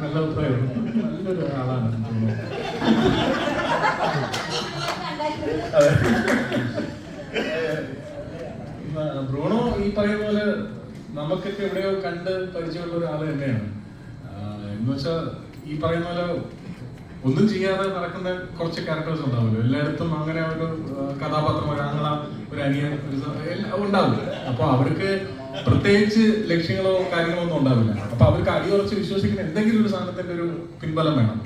നല്ല അഭിപ്രായം നല്ലൊരു ആളാണ് ബ്രൂണോ. ഈ പറയുന്ന പോലെ നമുക്കൊക്കെ എവിടെയോ കണ്ട് പരിചയമുള്ള ഒരാൾ തന്നെയാണ്. എന്ന് വെച്ചാൽ ഈ പറയുന്ന പോലെ ഒന്നും ചെയ്യാതെ നടക്കുന്ന കുറച്ച് ക്യാരക്ടേഴ്സ് ഉണ്ടാവില്ല എല്ലായിടത്തും അങ്ങനെ ഒരു കഥാപാത്രം ഒരു ആങ്ങള ഒരു അനിയൻ ഒരു സ- എല്ലാം ഉണ്ടാവും. അപ്പൊ അവർക്ക് പ്രത്യേകിച്ച് ലക്ഷ്യങ്ങളോ കാര്യങ്ങളോ ഒന്നും ഉണ്ടാവില്ല. അപ്പൊ അവർക്ക് അടിയുറച്ച് വിശ്വസിക്കുന്ന എന്തെങ്കിലും ഒരു സാധനത്തിന്റെ ഒരു പിൻബലം വേണം.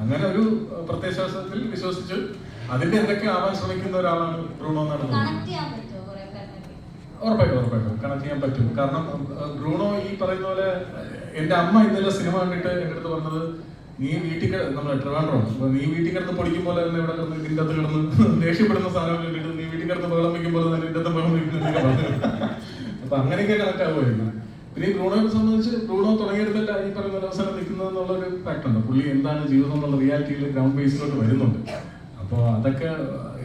അങ്ങനെ ഒരു പ്രത്യയശാസ്ത്രത്തിൽ വിശ്വസിച്ച് അതിന്റെ എന്തൊക്കെ ആവാൻ ശ്രമിക്കുന്ന ഒരാളാണ് ബ്രൂണോ എന്നാണ് ഉറപ്പായിട്ടും ഉറപ്പായിട്ടും. കണക്ട് ചെയ്യാൻ പറ്റും. കാരണം ബ്രൂണോ ഈ പറയുന്ന പോലെ എന്റെ അമ്മ ഇന്നലെ സിനിമ കണ്ടിട്ട് എന്റെ അടുത്ത് പറഞ്ഞത് നീ വീട്ടിൽ നമ്മൾ ട്രിവാൻഡ്രം നീ വീട്ടിൽ കിടന്ന് പൊടിക്കും പോലെ തന്നെ ഇവിടെ കിടന്ന് നിന്റെ അകത്ത് കിടന്ന് ദേഷ്യപ്പെടുന്ന സാധനം കണ്ടിട്ട് നീ വീട്ടിൽ കിടന്ന് ബഹളം വയ്ക്കും പോലെ തന്നെ നിന്റെ അകത്ത് ബഹളം അപ്പൊ അങ്ങനെയൊക്കെ കണക്ട് ആവുമായിരുന്നു പിന്നെ ഈ ബ്രൂണോയെ സംബന്ധിച്ച് ബ്രൂണോ തുടങ്ങിയെടുത്തല്ല ഈ പറയുന്ന അവസരം നിൽക്കുന്നത് എന്നുള്ളൊരു ഫാക്ട് ഉണ്ട്. പുള്ളി എന്താണ് ജീവിതം എന്നുള്ള റിയാലിറ്റിയിൽ ഗ്രൗണ്ട് ബേസിലോട്ട് വരുന്നുണ്ട്. അപ്പോൾ അതൊക്കെ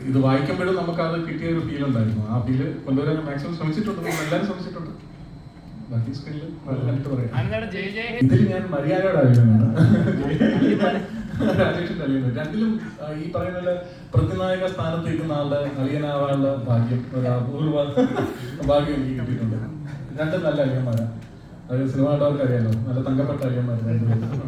ഇത് വായിക്കുമ്പോഴും നമുക്ക് അത് കിട്ടിയ ഒരു ഫീൽ ഉണ്ടായിരുന്നു. ആ ഫീൽ കൊണ്ടുവരാൻ മാക്സിമം ശ്രമിച്ചിട്ടുണ്ട്. എല്ലാവരും ശ്രമിച്ചിട്ടുണ്ട്. ഇതിൽ ഞാൻ മര്യാദയുടെ രാജേഷിന്റെ രണ്ടിലും ഈ പറയുന്ന പ്രതിനായക സ്ഥാനത്ത് ഇരിക്കുന്ന ആളുടെ അളിയനാവാനുള്ള ഭാഗ്യം ഒരു ഭാഗ്യം എനിക്ക് കിട്ടിയിട്ടുണ്ട്. രണ്ടും നല്ല അയ്യന്മാരാണ് അത് സിനിമ കണ്ടവർക്ക് അറിയാലോ നല്ല തങ്കപ്പെട്ട അയ്യന്മാർ രണ്ടുപേരും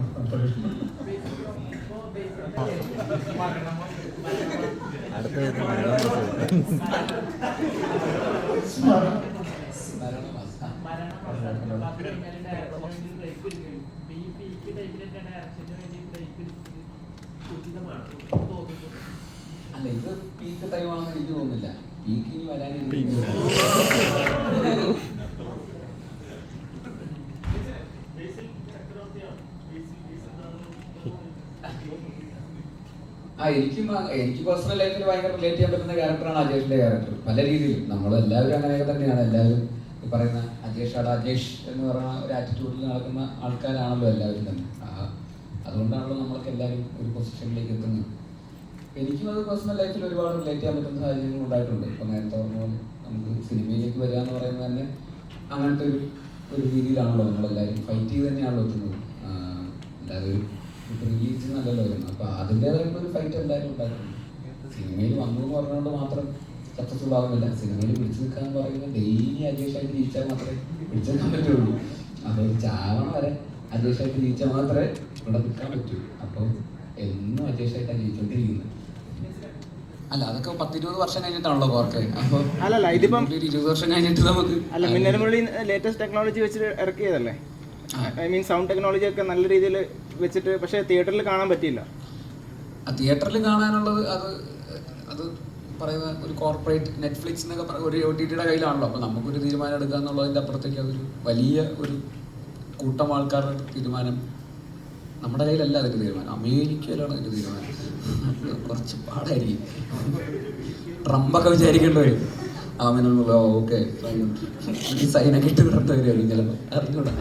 അല്ല ഇത് പീക്ക് ടൈമാണെന്ന് എനിക്ക് തോന്നുന്നില്ല. പീക്ക് ഇനി വരാനില്ല ആ എനിക്കും എനിക്ക് പേഴ്സണൽ ലൈഫിൽ ഭയങ്കര റിലേറ്റ് ചെയ്യാൻ പറ്റുന്ന ക്യാരക്ടറാണ് അജേഷിന്റെ ക്യാരക്ടർ പല രീതിയിലും. നമ്മൾ എല്ലാവരും അങ്ങനെയൊക്കെ തന്നെയാണ്. എല്ലാവരും ഈ പറയുന്ന അജേഷ് ആട അജേഷ് എന്ന് പറയുന്ന ഒരു ആറ്റിറ്റ്യൂഡിൽ നടക്കുന്ന ആൾക്കാരാണല്ലോ എല്ലാവരും തന്നെ. അതുകൊണ്ടാണല്ലോ നമ്മൾക്ക് എല്ലാവരും ഒരു പൊസിഷനിലേക്ക് എത്തുന്നത്. എനിക്കും അത് പേഴ്സണൽ ലൈഫിൽ ഒരുപാട് റിലേറ്റ് ചെയ്യാൻ പറ്റുന്ന സാഹചര്യങ്ങൾ ഉണ്ടായിട്ടുണ്ട്. ഇപ്പം നേരത്തെ പറഞ്ഞ പോലെ നമുക്ക് സിനിമയിലേക്ക് വരിക എന്ന് പറയുന്നത് തന്നെ അങ്ങനത്തെ ഒരു ഒരു രീതിയിലാണല്ലോ നമ്മളെല്ലാവരും ഫൈറ്റ് ചെയ്ത് തന്നെയാണല്ലോ എത്തുന്നത്. അല്ലാതെ റിലീസ് നല്ലല്ലോ വരുന്നത്. അപ്പോൾ അതിന്റേതായിട്ടുള്ള ഒരു ഫൈറ്റ് എന്തായാലും ഉണ്ടായിട്ടുണ്ട് സിനിമയിൽ വന്നു എന്ന് പറഞ്ഞുകൊണ്ട് മാത്രം സക്സസ്ഫുൾ ആകുന്നില്ല സിനിമയിൽ പിടിച്ചു നിൽക്കുക എന്ന് പറയുന്നത് ഡെയിലി അജേഷായിട്ട് ജയിച്ചാൽ മാത്രമേ പിടിച്ചു നിൽക്കാൻ പറ്റുള്ളൂ. അപ്പോൾ ചാവണ വരെ അജേഷായിട്ട് ജയിച്ചാൽ മാത്രമേ ഇവിടെ നിൽക്കാൻ പറ്റൂ. അപ്പോൾ എന്നും അജേഷായിട്ടാണ് ജയിച്ചുകൊണ്ടിരിക്കുന്നത് അല്ല അതൊക്കെ പത്തിരുപത് വർഷം കഴിഞ്ഞിട്ടാണല്ലോ കോർക്ക്. അപ്പോൾ അല്ലല്ല, ഇതിപ്പം- ഇരുപത് വർഷം കഴിഞ്ഞിട്ട് നമുക്ക് അല്ല മിന്നൽ മുരളി ലേറ്റസ്റ്റ് ടെക്നോളജി വെച്ചിട്ട് ഇറക്കിയതല്ലേ? ഐ മീൻ സൗണ്ട് ടെക്നോളജി ഒക്കെ നല്ല രീതിയിൽ വെച്ചിട്ട് പക്ഷേ തിയേറ്ററിൽ കാണാൻ പറ്റിയില്ല. തിയേറ്ററിൽ കാണാനുള്ളത് അത് അത് പറയുന്ന ഒരു കോർപ്പറേറ്റ് നെറ്റ്ഫ്ലിക്സ് എന്നൊക്കെ പറയുന്ന ഒരു ഒ ടി ടിയുടെ കയ്യിലാണല്ലോ. അപ്പോൾ നമുക്കൊരു തീരുമാനം എടുക്കുക എന്നുള്ളതിന്റെ അപ്പുറത്തേക്ക് അതൊരു വലിയ ഒരു കൂട്ടം ആൾക്കാരുടെ തീരുമാനം നമ്മുടെ കയ്യിലല്ല അതിന്റെ തീരുമാനം. അമേരിക്കയിലാണ് അതിന്റെ തീരുമാനം. കുറച്ച് പാടായിരിക്കും. ട്രംപൊക്കെ വിചാരിക്കേണ്ടി വരും. അവനുള്ള ഓക്കെ സൈനൊക്കെ ഇട്ട് വരുമായിരിക്കും ചിലപ്പോൾ അറിഞ്ഞൂടാ.